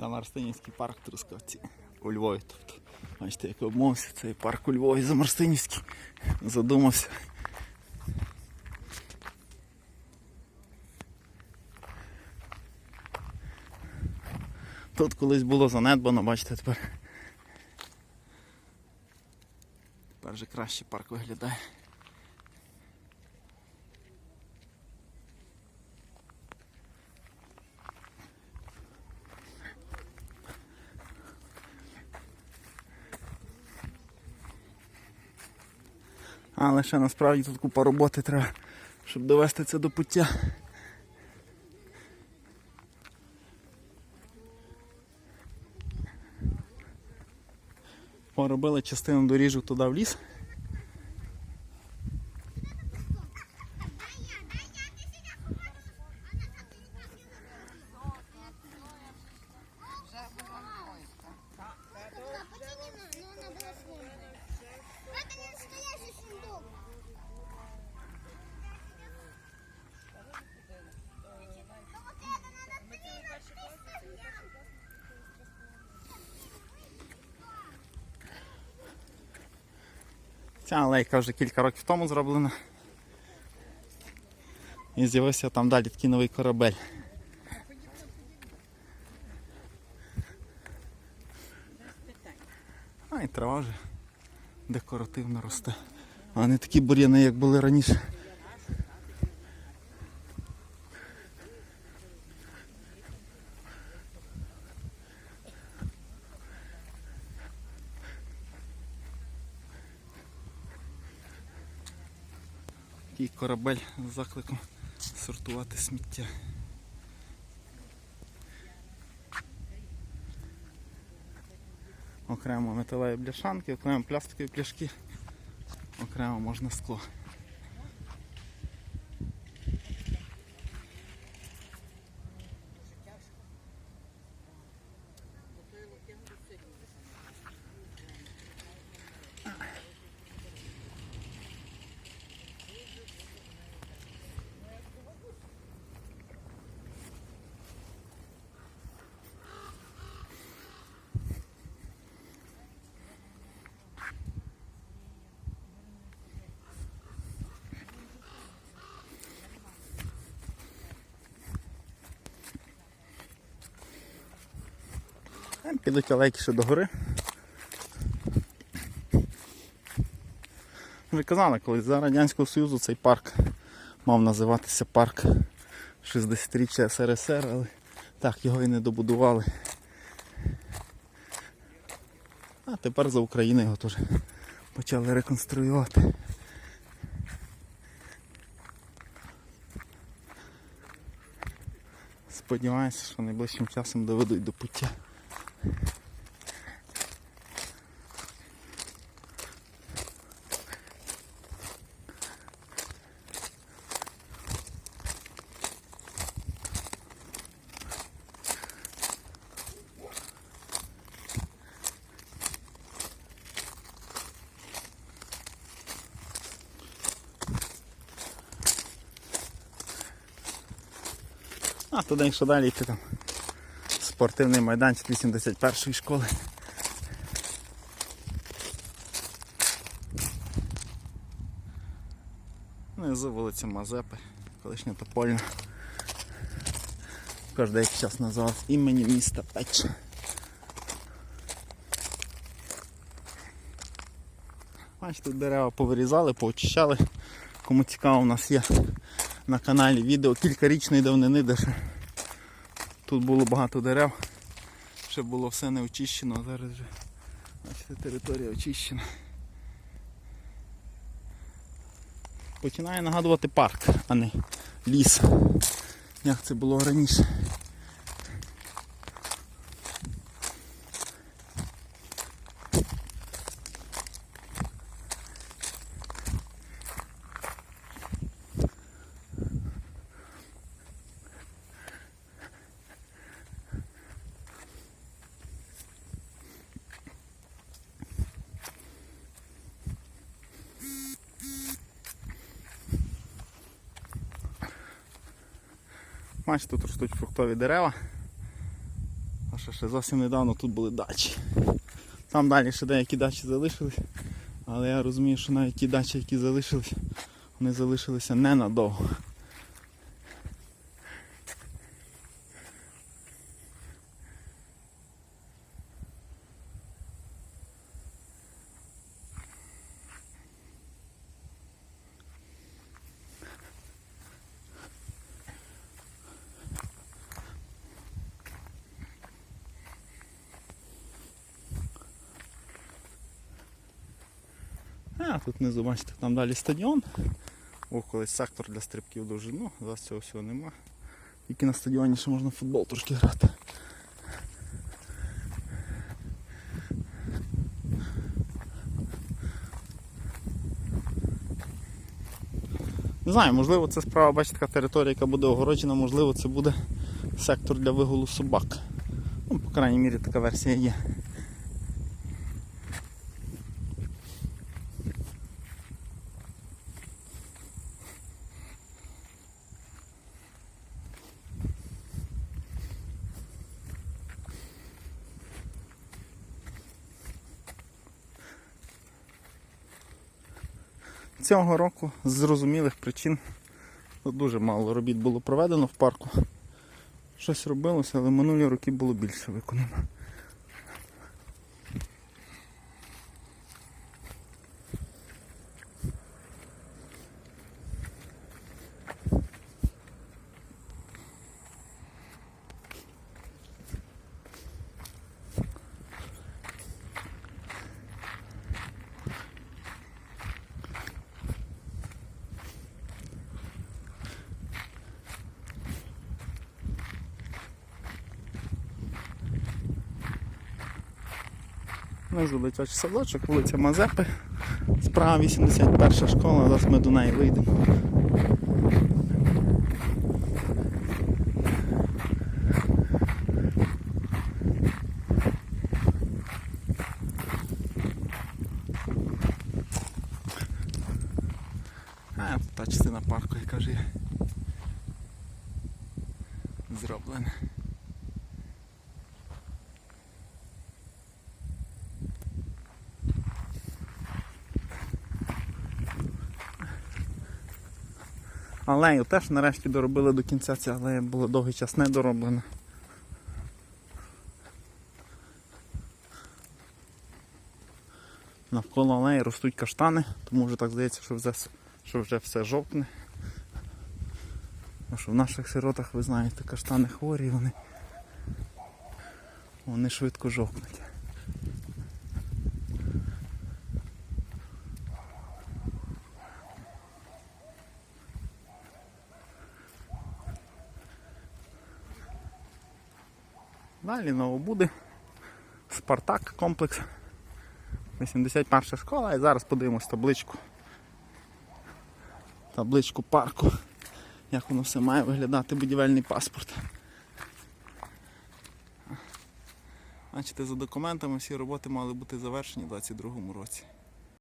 на Марстинівський парк Трускавці у Львові. Тобто, бачите, як обмовився цей парк у Львові за Марстинівський. Задумався. Тут колись було занедбано, бачите, тепер. Тепер вже краще парк виглядає. Але ще насправді тут купа роботи треба, щоб довести це до пуття. Поробили частину доріжок туди в ліс. Ця алейка вже кілька років тому зроблена. І з'явився там далі такий новий корабель. А і трава вже декоративно росте. Не такі бур'яни, як були раніше. Такий корабель з закликом сортувати сміття. Окремо металеві бляшанки, окремо пластикові пляшки, окремо можна скло. Підуть алейки ще догори. Ви казали колись за Радянського Союзу цей парк мав називатися парк 60-річчя СРСР, але так його і не добудували. А тепер за Україною його теж почали реконструювати. Сподіваюся, що найближчим часом доведуть до пуття. А туди, якщо далі йти там спортивний майданчик 81-ї школи. Внизу вулиця Мазепи, колишня Топольна. Також деякий час називав імені міста Печ. Бачите, тут дерева повирізали, поочищали. Кому цікаво, у нас є на каналі відео кількарічної давнини, де ще тут було багато дерев. Ще було все не очищено, а зараз вже бачите, територія очищена. Починає нагадувати парк, а не ліс. Як це було раніше. Бачите, тут ростуть фруктові дерева. А що ще зовсім недавно тут були дачі. Там далі ще деякі дачі залишились, але я розумію, що навіть ті дачі, які залишились, вони залишилися ненадовго. А, тут внизу, бачите, там далі стадіон. О, колись сектор для стрибків дуже. Ну, зараз цього всього нема. Тільки на стадіоні ще можна футбол трошки грати. Не знаю, можливо, це справа, бачите, така територія, яка буде огороджена, можливо, це буде сектор для вигулу собак. Ну, по крайній мірі така версія є. Цього року з зрозумілих причин дуже мало робіт було проведено в парку. Щось робилося, але минулі роки було більше виконано. Внизу дитячий садочок, вулиця Мазепи. Справа 81 школа, зараз ми до неї вийдемо. А, та частина парку, яка є зроблена. Алею теж нарешті доробили до кінця, ця алея була довгий час не дороблена. Навколо алеї ростуть каштани, тому вже так здається, що вже, що вже все жовтне. Тому що в наших сиротах, ви знаєте, каштани хворі, вони, вони швидко жовтнуть. Новобуди, Спартак комплекс, 81 школа і зараз подивимось табличку. Табличку парку. Як воно все має виглядати будівельний паспорт. Бачите, за документами всі роботи мали бути завершені у 2022 році.